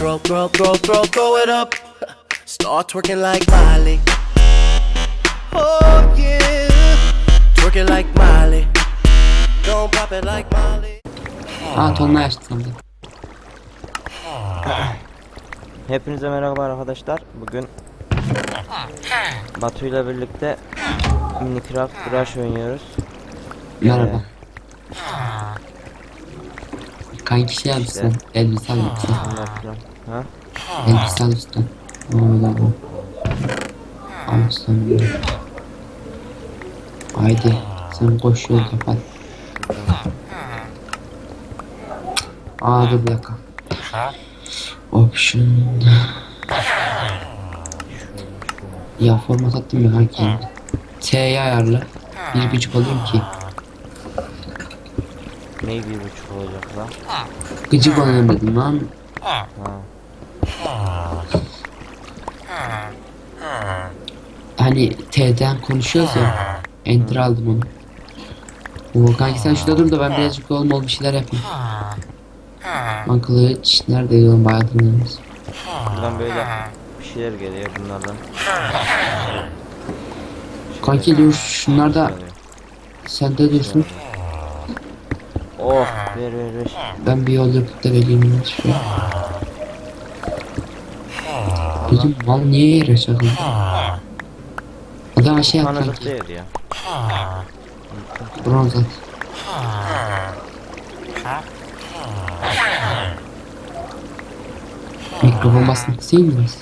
Throw, throw, throw, throw, throw it up. Start twerking like Miley. Oh yeah, twerking like Miley. Don't pop it like Miley. Aa tonla açtı sandım. Hepinize merhaba arkadaşlar. Bugün Batu ile birlikte Minecraft Rush oynuyoruz. Merhaba. Kanki şey yapsın. Elbise al lütfen. Ha? Al üstten. Al üstten böyle. Haydi. Sen koş yol kapat. Aa dur bir dakika. Option. Ya format attım ya kanki. T'ye ayarla. Bir buçuk alayım ki. Ne bir buçuk olacak lan? Gıcık olayım dedim lan. Ha. Hani T'den konuşuyoruz ya. Enter aldım onu. Oo kanki sen şurada dur da ben birazcık yolum ol bir şeyler yapayım. Lan kılıç nerede yolun bayadınız? Buradan böyle bir şeyler geliyor bunlardan. Kanki dur şunlar da sende dursun. Oh ver ver ver. Ben bir yol yapıp da vereyim. Şöyle. Bizim mal niye yere çakıldı? Adam şey yap Tanıdık kanki. değil ya. Bronz at. Mikrofon basmak kısayım mı biraz?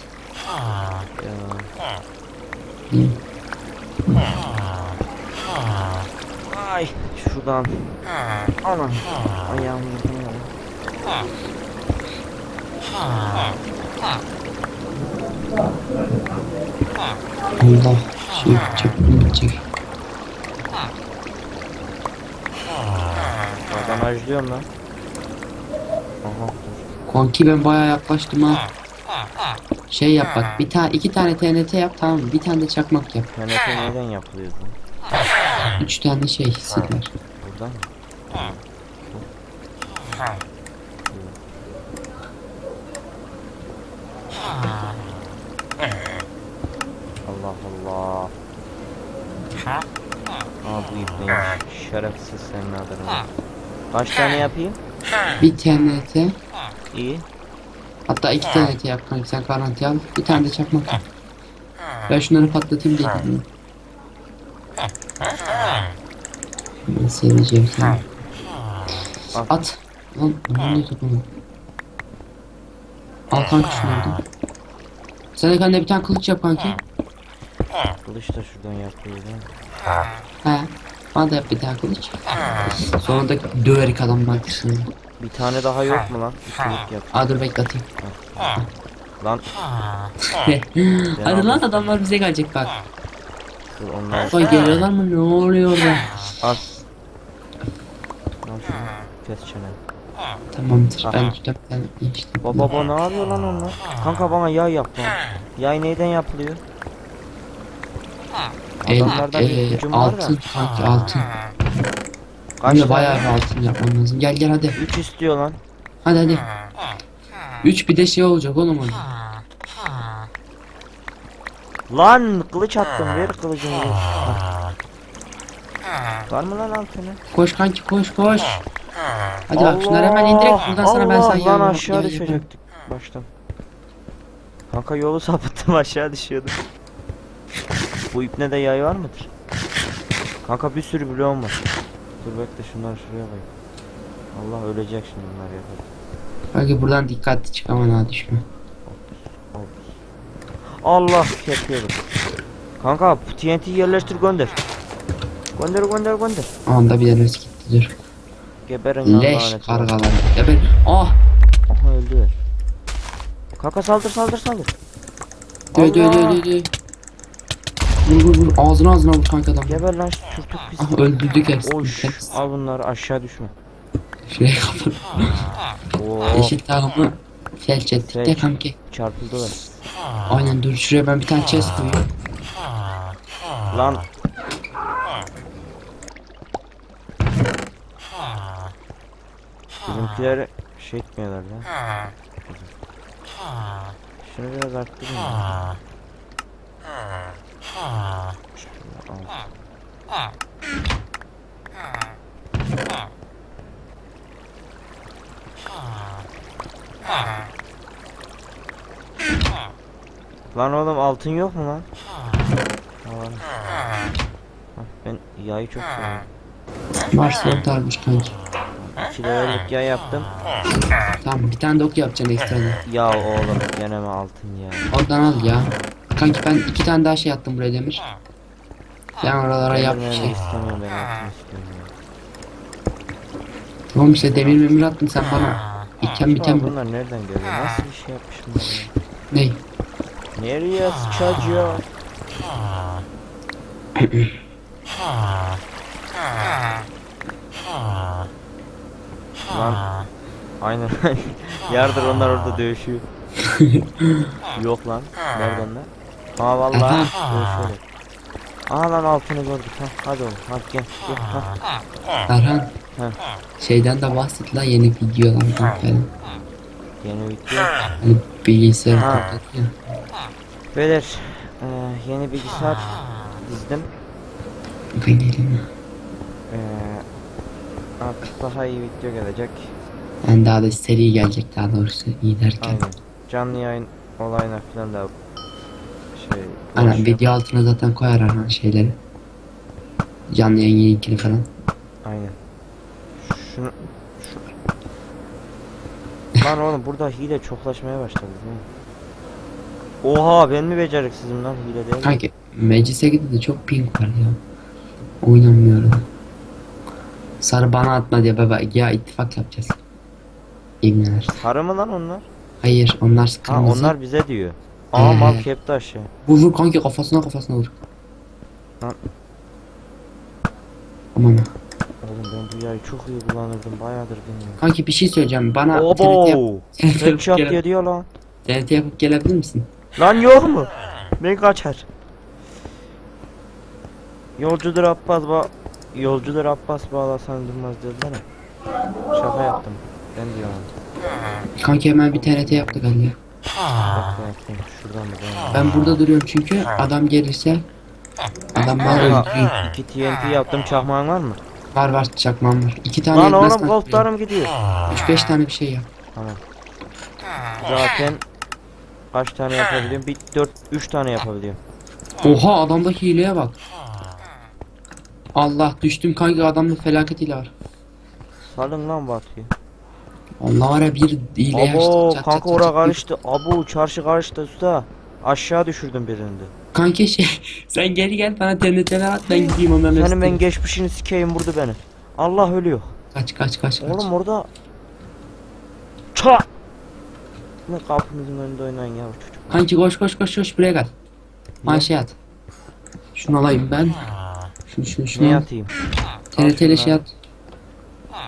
Ya. İyi. Ay şuradan. Ana. Ayağım yıkılıyor. Allah şey çöpünü bitecek. Oradan acılıyorum lan. Aha. Konki ben bayağı yaklaştım ha. Şey yap bak bir tane iki tane TNT yap tamam mı? Bir tane de çakmak yap. TNT neden yapılıyor lan? Üç tane şey silver. Buradan mı? Allah Allah. Aa bu ip neymiş? Şerefsiz senin adına. Kaç tane yapayım? Bir TNT İyi. hatta iki TNT yap kanki sen garanti al. Bir tane de çakmak. Ben şunları patlatayım diye dedim. Seveceğim seni. At. Lan ne topunu? Al kanki şunlardan. Sen de kendine bir tane kılıç yap kanki. Kılıç da şuradan yapıyor değil mi? He. Bana da yap bir tane kılıç. Sonra da döverik adamlar dışında. Bir tane daha yok mu lan? Bir kılıç yap. Aa dur bekleteyim. Lan Hadi lan adamlar bize gelecek bak. dur onlar. Vay geliyorlar mı ne oluyor orada? Al. Kes çene. Tamamdır ben ben işte. Baba baba ne yapıyor lan onlar? Kanka bana yay yap lan. Yay neyden yapılıyor? El, Adamlarda bir e, gücüm var altın da. kanki altın. Kaç tane? bayağı bir altın yapmam lazım. Gel gel hadi. 3 istiyor lan. Hadi hadi. 3 bir de şey olacak oğlum orada. Lan kılıç attım ver. Al. Var mı lan altını? Koş kanki koş koş. Hadi bak şunları hemen indirek buradan sana ben Allah, sana lan aşağı yaparım. düşecektik baştan. Kanka yolu sapıttım aşağı düşüyordum. Bu ipne de yay var mıdır? Kanka bir sürü bloğum var. Dur bekle şunları şuraya koy. Allah ölecek şimdi bunlar yapar. Kanki buradan dikkatli çık aman ha düşme. Allah yapıyorum. Kanka TNT yerleştir gönder. Gönder gönder gönder. Anda bir de gitti dur. Geberin Leş kargalar. Geber. Ah. Aha öldü. Kanka saldır saldır saldır. Dö dö dö dö dö. Vur vur vur ağzına ağzına vur kanka adam. Geber lan sürtük pis. Ah öldürdük hepsini. Oş al bunları aşağı düşme. Şuraya kapat. Oo Eşit takımı felç ettik de kanki. çarpıldılar. Aynen dur şuraya ben bir tane chest koyayım. Lan Bizimkileri şey etmiyorlar lan. Şunu biraz arttırayım. ya. Şöyle al. Lan oğlum altın yok mu lan? Hah, Ben yayı çok seviyorum. Mars ortarmış kanki. 2 levellik yay yaptım. Tamam bir tane de ok yapacaksın ekstradan. Ya oğlum gene mi altın ya? Oradan al ya. Kanki ben iki tane daha şey attım buraya demir. Sen oralara yap bir şey. istemiyorum ben altın. Oğlum işte demir memir attın sen bana. İken Ulan biten bu. bunlar nereden geliyor? Nasıl bir şey yapmış bunlar ya? Ney? Nereye sıçacıyor? Lan Aynen Yardır onlar orada dövüşüyor Yok lan Nerede onlar? Ha vallahi dövüşüyorlar Aha lan altını gördük ha hadi oğlum hadi gel gel ha. Erhan. Heh. Şeyden de bahset la yeni videolardan falan. Yeni video Hani bilgisayar Ha. patlatıyor. Beyler eee, yeni bilgisayar dizdim Ben geleyim. Eee, Artık daha iyi video gelecek Yani daha da seri gelecek daha doğrusu iyi derken. Aynen Canlı yayın olayına falan da Şey Aynen video altına zaten koyar Erhan şeyleri. Canlı yayın linkini falan. Aynen. Şunu şu... Lan oğlum burada hile çoklaşmaya başladı değil mi? Oha ben mi beceriksizim lan hile değil mi? Kanki meclise gidip de çok ping var ya. Oynamıyorum. Sarı bana atma diye baba ya ittifak yapacağız. İbneler. Sarı mı lan onlar? Hayır onlar Ha kırmızı. onlar bize diyor. Aa mal Ee. kepti aşağı. Vur vur kanki kafasına kafasına vur. Lan. Aman ha. Oğlum ben bu yayı çok iyi kullanırdım bayağıdır bilmiyorum. Kanki bir şey söyleyeceğim. Bana TNT yap. Obo! Yapıp, Headshot gele- diye diyor lan. TNT yapıp gelebilir misin? Lan yok mu? Ben kaçar. Yolcudur Abbas ba Yolcudur Abbas bağlasan durmaz dediler ha. Şaka yaptım. Ben diyorum. Kanki hemen bir TNT yaptık ya. Bekle bekle. Şuradan mı? Ben... Burada duruyorum çünkü adam gelirse adam bana öldürüyor. İki TNT yaptım. Çakmağın var mı? Var var çakmam var. İki tane Lan yetmez oğlum koltuklarım gidiyor. Üç beş tane bir şey yap. Tamam. Zaten kaç tane yapabiliyorum? Bir 4 3 tane yapabiliyorum. Oha adamdaki hileye bak. Allah düştüm kanki adamda felaket hile var. Salın lan Batu'yu. Allah var ya bir hile Abo kanka ora karıştı. Abo çarşı karıştı usta. Aşağı düşürdüm birini de. Kanki şey sen geri gel bana TNT'ler at ben gideyim onların Senin üstüne. ben geçmişini sikeyim vurdu beni. Allah ölüyor. Kaç kaç kaç kaç. Oğlum orada Ça! Ne kapımızın önünde oynayın ya bu çocuk. Kanki koş koş koş koş buraya gel. Bana şey at. Şunu alayım ben. Şunu şunu şunu. Ne al. atayım? TNT ile şey at.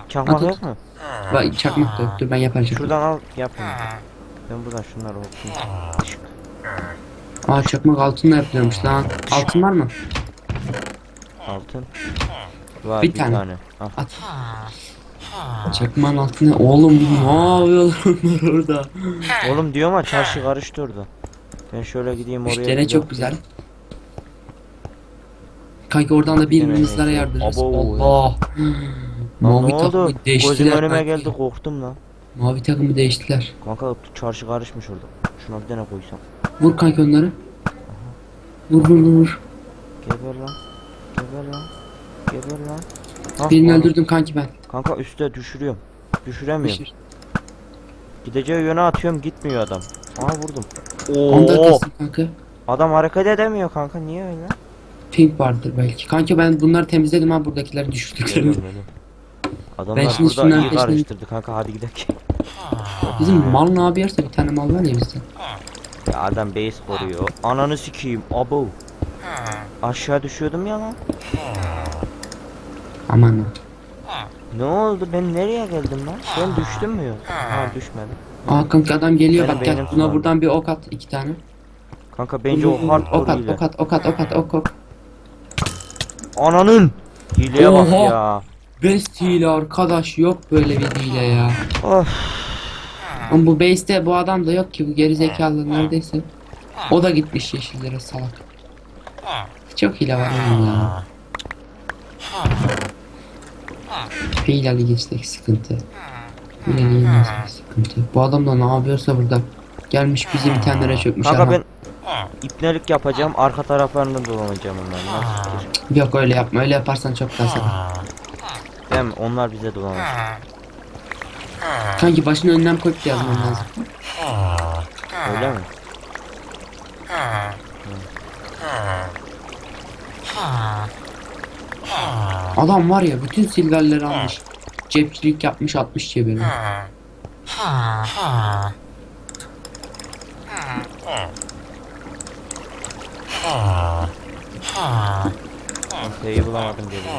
Çakmak At, yok at. mu? Bak çakmak da yok. Dur ben yaparım. çakmak. Şuradan al yapayım. Ben buradan şunları okuyayım. Aa çakmak altınla yapılıyormuş lan. Altın var mı? Altın. Var Bir bir, tane. tane. Al. At. Çakmağın altına. Oğlum ne yapıyorlar onlar orada? Oğlum diyor ama çarşı karıştı orada. Ben şöyle gideyim oraya. Müşteri bir çok bak- güzel. Kanki oradan da birbirimizlere yardırırız. Abo. Allah. Lan Mavi ne oldu? takımı Gözüm değiştiler. önüme kanki. geldi korktum lan. Mavi takımı değiştiler. Kanka çarşı karışmış orada. Şuna bir tane koysam. Vur kanki onları. Vur vur vur, vur. Geber lan. Geber lan. Geber lan. Hah, Birini oğlum. öldürdüm kanki ben. Kanka üstte düşürüyorum. Düşüremiyorum. Düşür. Gideceği yöne atıyorum gitmiyor adam. Aha vurdum. Oo. kanka. Adam hareket edemiyor kanka niye öyle? Pink vardır belki. Kanki ben bunları temizledim ha buradakileri düşürdüklerini. Geliyorum, geliyorum. Adamlar şimdi burada şunların iyi peşinden- karıştırdı kanka hadi gidelim. Bizim mal ne yapıyorsa bir tane mal var ya bizde. Ya adam base koruyor. Ananı sikeyim abo. Aşağı düşüyordum ya lan. Aman ha. Ne oldu ben nereye geldim lan? Ben düştüm mü yok? Ha düşmedim. Aa kanka adam geliyor Benim bak gel beynim buna sulandı. buradan bir ok at iki tane. Kanka bence o hardcore ok at hile. ok at ok at ok at ok ok. Ananın! Hileye bak Oha! ya. Best hile arkadaş yok böyle bir hile ya. Of. Ama bu base'te bu adam da yok ki bu geri zekalı neredeyse. O da gitmiş yeşillere salak. Çok hile var oğlum ya. Hileli geçtik sıkıntı. Hileli geçtik sıkıntı. Bu adam da ne yapıyorsa burada. Gelmiş bizi bitenlere çökmüş. Kanka ben ipnelik yapacağım. Arka taraflarından dolanacağım onların. Nasıl fikir? Yok öyle yapma öyle yaparsan çok sakın. Değil mi? Onlar bize dolanacak. Kanki başını önlem koyup yazman lazım. Öyle mi? Adam var ya bütün silverleri almış. Cepçilik yapmış atmış cebine. Şeyi bulamadım geliyor.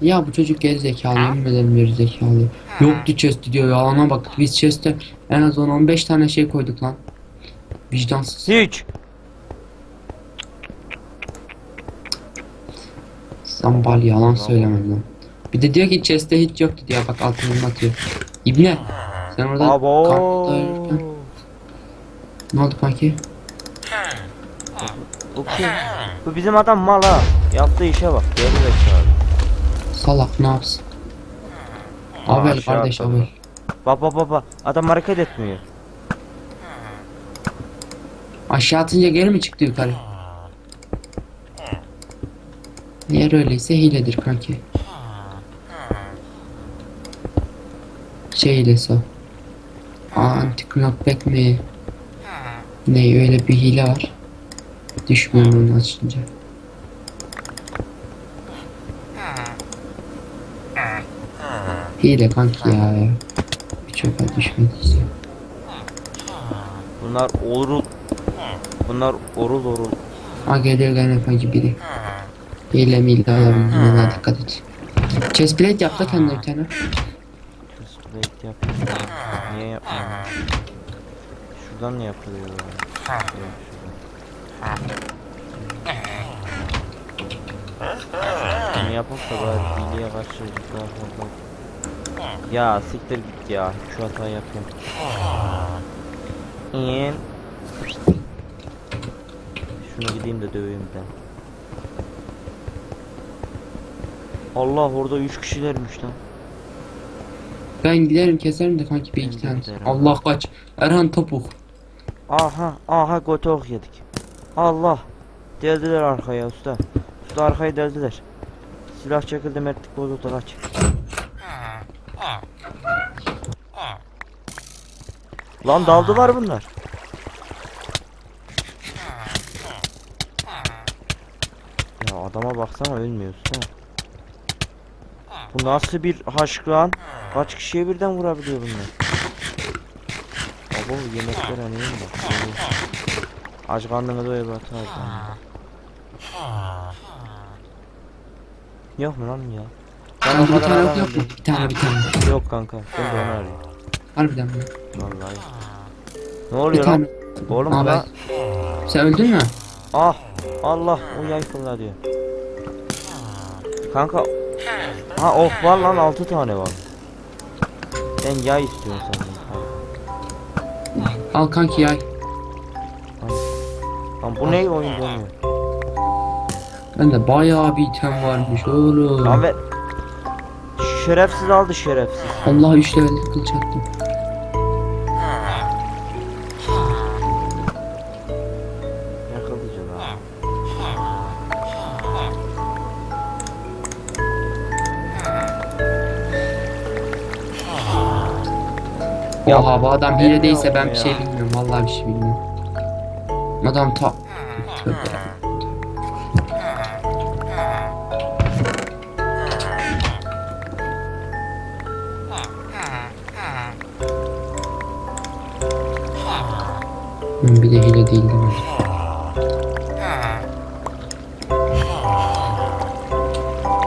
Ya bu çocuk geri zekalı yemin ederim zekalı. Yoktu chest diyor yalana bak biz chest'e en az 10-15 tane şey koyduk lan. Vicdansız. Hiç. Zambal yalan söylemem lan. Bir de diyor ki chest'te hiç yoktu diyor bak altını atıyor. İbne sen orada kampta yürürken- ne oldu kanki? Bu kim? Bu bizim adam mal ha. Yaptığı işe bak. Geri zekalı. Salak ne yapsın? Abel aşağı kardeş atladı. abel. Baba baba. Adam hareket etmiyor. Aşağı atınca geri mi çıktı yukarı? Eğer öyleyse hiledir kanki. Şey hilesi o. Anti knockback mi? Ne öyle bir hile var. Düşmüyor onu açınca. Hile kanki ya. Bir çöpe düşmediyse. Bunlar orul. Bunlar orul orul. Ha geliyor gene kanki biri. Hile mi hile alabilir ona dikkat et. Chestplate yaptı kendine bir tane. Split yapayım. Niye yapmıyorum? Şuradan mı yapılıyor? Yok şuradan. Bunu yapıp da bari hileye karşı daha fazla. Ya siktir git ya. Şu hatayı yapayım. İyi. Şunu gideyim de döveyim de. Allah orada 3 kişilermiş lan. Ben giderim keserim de kanki bir iki tane. giderim. Allah kaç. Erhan topuk. Aha, aha gotok yedik. Allah. Deldiler arkaya usta. Usta arkayı deldiler. Silah çekildi mertlik bozuldu kaç. Lan daldılar bunlar. Ya adama baksana ölmüyor usta. Bu nasıl bir haşk lan? Kaç kişiye birden vurabiliyor bunlar? Abo yemekler anayım bak. Böyle. Aç karnını doyur abi. Yok mu lan ya? Kanka bir tane yok adam yok mu? Bir tane bir tane. Yok kanka. Ben de onu arıyorum. Harbiden mi? Vallahi. Ne Bir oluyor tane. lan? Oğlum Aa, ben-. Sen öldün mü? Ah! Allah! O yay fırlatıyor. Kanka... Ha ok var lan 6 tane var. Ben yay istiyorum senden. Al kanki yay. Lan bu ne oyun dönüyor? Bende bayağı bir item varmış oğlum. Lan ver. Şerefsiz aldı şerefsiz. Allah 3 level kılıç attım. Ne kılıcı lan? Ya, Oha bu adam hile değilse ben bir şey bilmiyorum. Vallahi bir şey bilmiyorum. Adam ta... Tövbe. Bir de hile değil değil mi?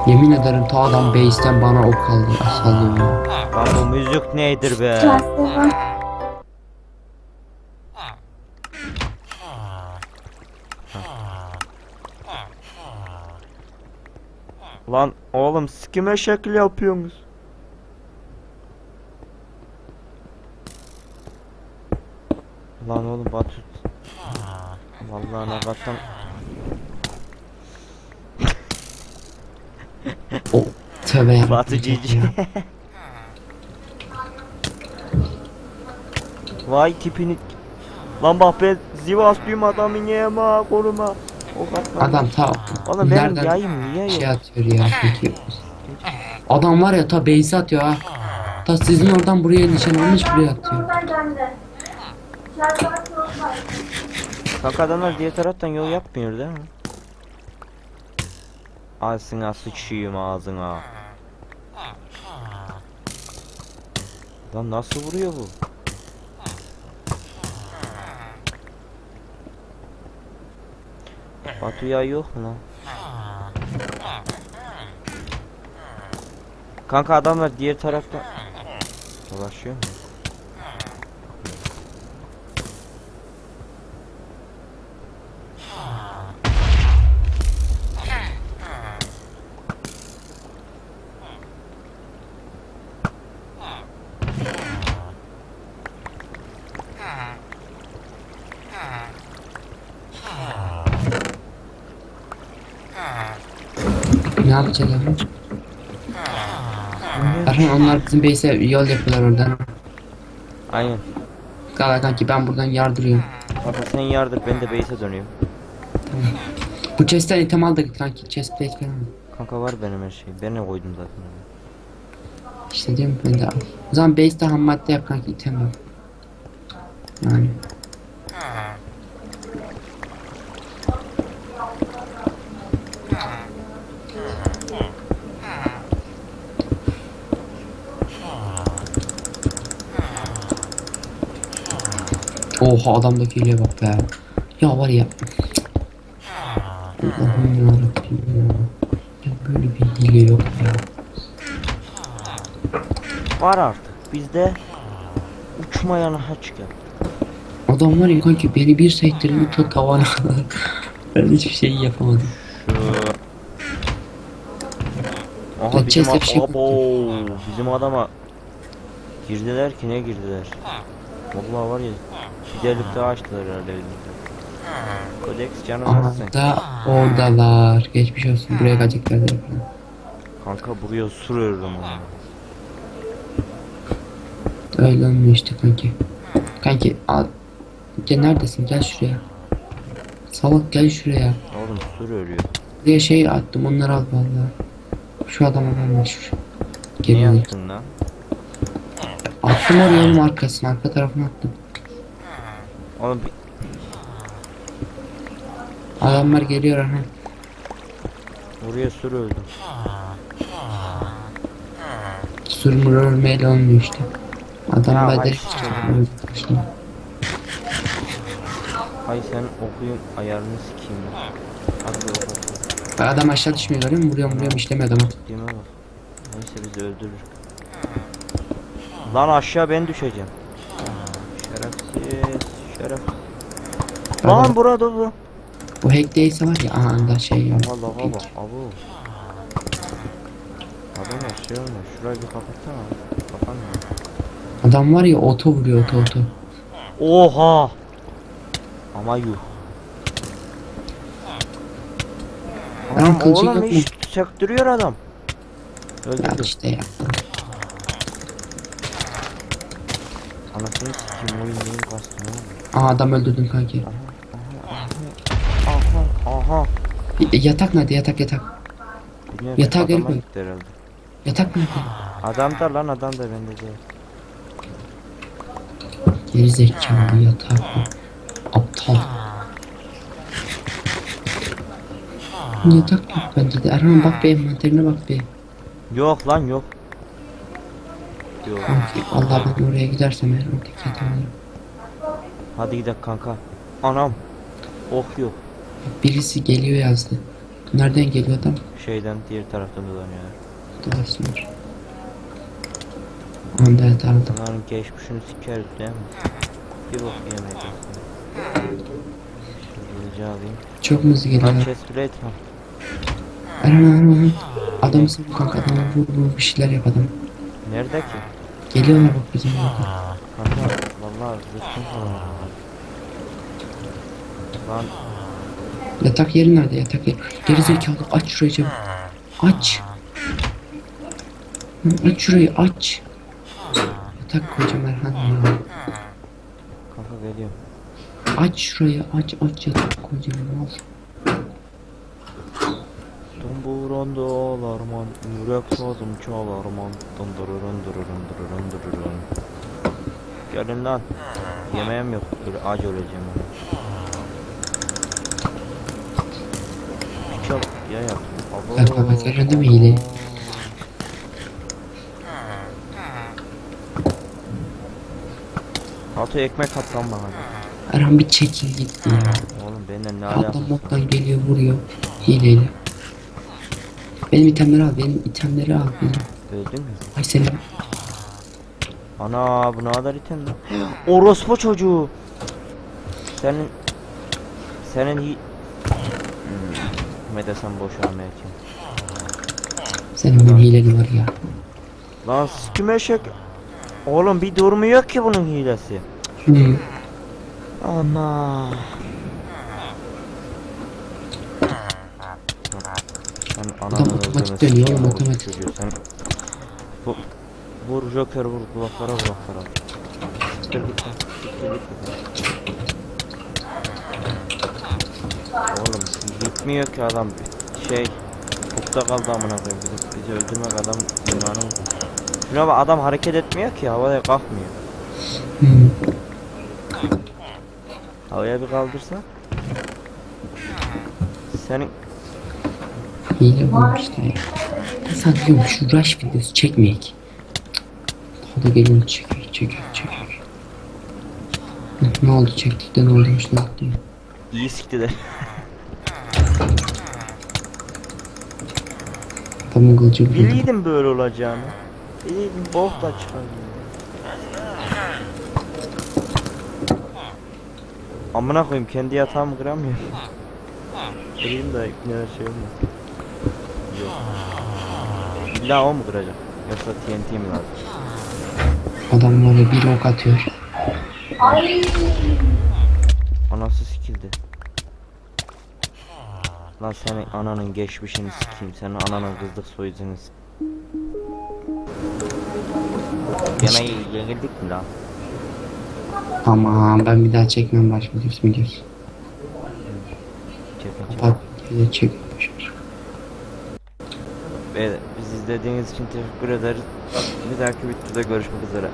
Yemin ederim ta adam base'ten bana ok kaldı. Sallıyor. Lan bu müzik nedir be? Lan oğlum siz kime şekil yapıyorsunuz? Lan oğlum Batu Vallahi nakattan O tövbe ya. Batu cici Vay tipini Lan bak ben Sivaslıyım adamı yeme koruma O katlan Adam ta Oğlum benim nereden yayım niye şey yok? atıyor ya peki. Adam var ya ta base atıyor ha. Ta sizin oradan buraya nişan almış buraya atıyor. Kanka adamlar diğer taraftan yol yapmıyor değil mi? Ağzına sıçayım ağzına. Lan nasıl vuruyor bu? Batu ya yok mu lan? Kanka adamlar diğer taraftan dolaşıyor mu? Abi? Erhan onlar bizim base'e yol yapıyorlar oradan. Aynen. Gala kanki ben buradan yardırıyorum. Kanka sen yardır ben de base'e dönüyorum. Bu chest'ten item aldık kanki. Chest plate falan. Kanka var benim her şey. Ben ne koydum zaten. İşte diyorum ben de al. O zaman base'de ham madde yap kanki item al. Yani. Oha adamdaki hile bak be. Ya var ya. Allah'ım yarabbim ya. Ya böyle bir hile yok ya. Var artık. Bizde uçmayan haç gel. Adam var ya kanki beni bir sektirdi ta tavana kadar. ben hiçbir şey yapamadım. Şu... Aha bizim, bir şey Abo, bizim adama girdiler ki ne girdiler. Vallahi var ya fidellikte açtılar herhalde elimizde. Kodeks canım nasılsın? Anda oradalar. Geçmiş olsun buraya gelecekler. Kanka buraya sürüyorum onu. Öyle olmuyor işte kanki. Kanki al. Gel neredesin gel şuraya. Salak gel şuraya. Oğlum sür ölüyor. Buraya şey attım onları al vallahi. Şu adam adam meşhur. Ne Geliyor. yaptın lan? Attım oraya oğlum arkasına arka tarafına attım. Oğlum bir- Adamlar geliyor aha. buraya sür öldüm. Sürmür ölmeyle olmuyor işte. Adam bedel ay. işte. Hay sen okuyun ayarını sikeyim ben. Hadi oku oku. Bak adam aşağı düşmüyor görüyor musun? Vuruyorum vuruyorum işlemiyor adamı. Dime bak. Neyse bizi öldürür. Lan aşağı ben düşeceğim. Şeref. Adam- Lan burada bu. Bu hack değilse var ya anında şey yok. Allah Allah. Abu. Adamlar şey olmuyor. Şurayı bir kapatsana. Kapanmıyor. Adam var ya oto vuruyor oto oto. Oha. Ama yuh. Adam oğlum yok mu? çaktırıyor adam. Ya Öldürdüm. işte ya. Anasını sikeyim oyun neyin kastı ne oldu? Aa adam öldürdüm kanki. Aha aha. Y- yatak nerede yatak yatak. Bilmiyorum, Yatağa gel adama koy. gitti herhalde. Yatak nerede? Adam da lan adam da bende değil. Geri zekalı yatak. Aptal. Yatak yok bende de. Erhan bak be envanterine bak be. Yok lan yok. Yok. Kanki Allah ben oraya gidersem eğer oradaki yatak alırım. Hadi gidelim kanka. Anam. Oh yok. Birisi geliyor yazdı. Nereden geliyor adam? Şeyden diğer taraftan dolanıyorlar. Dolaşsınlar. Anda yatardım. Onların geçmişini sikeriz değil mi? Bir bok yemeyeceğiz. Rica alayım. Çok mu hızlı Lan geliyor? chest plate. Erhan Erhan Erhan. Adamı sen kanka adamı vur vur bir şeyler yap adam. Nerede ki? Geliyorlar bak bizim orada. Kanka rızkım falan. Lan Yatak yeri nerede yatak yeri? Geri zekalı aç şurayı çabuk. Aç. Hı, Aç şurayı aç. Yatak koyacağım Erhan ya. kanka geliyorum. Aç şurayı aç aç yatak koyacağım al. Dumburan dağlarman, yürek sazım çalarman. Dındırırın dırırın dırırın dırırın. Gelin lan. Yemeğim yok. Böyle aç öleceğim. Çok ya yap. Bak bak gördün mü hileyi? Altı ekmek at lan bana. Erhan bir çekil gitti ya. Oğlum benimle ne Adam alakası var? boktan geliyor vuruyor. Hileyle. Benim itemleri al benim itemleri al. Benim. Öldün mü? Ay senin. Ana bu ne kadar item lan? Orospu çocuğu. Senin senin hi hmm. ne desem boş belki. Senin benim hileni var ya. Lan sikim eşek. Oğlum bir durmuyor ki bunun hilesi. Ana. Sen ananı Adam otomatik dönüyor oğlum, otomatik. Bu, vur Joker vur kulaklara kulaklara. Siktir git lan, siktir git. Oğlum gitmiyor ki adam şey Bukta kaldı amına koyayım bizi, bizi öldürmek adam dünyanın Şuna bak adam hareket etmiyor ki havaya kalkmıyor. Havaya bir kaldırsa Senin Hile bu işte ya. Ben sana diyorum şu rush videosu çekmeyek. Geliyor çekiyor çekiyor çekiyor. Hı, Ne oldu çektik de ne olmuş ne oldu ya. iyi siktiler Adamın kılıcı vurdu. Biliydim böyle olacağını. Biliydim bok da çıkar Amına koyayım kendi yatağımı kıramıyorum. Kırayım da neler şey olmaz Yok. İlla o mu kıracak? Yoksa TNT mi lazım Adam var ya bir ok atıyor. Anası sikildi. Lan senin ananın geçmişini sikeyim. Senin ananın kızlık soyadını s- Gene yenildik mi lan? Aman ben bir daha çekmem baş videosu videosu. Çekin çekin. Kapat. Ve biz izlediğiniz için teşekkür ederiz. Bir dahaki videoda görüşmek üzere.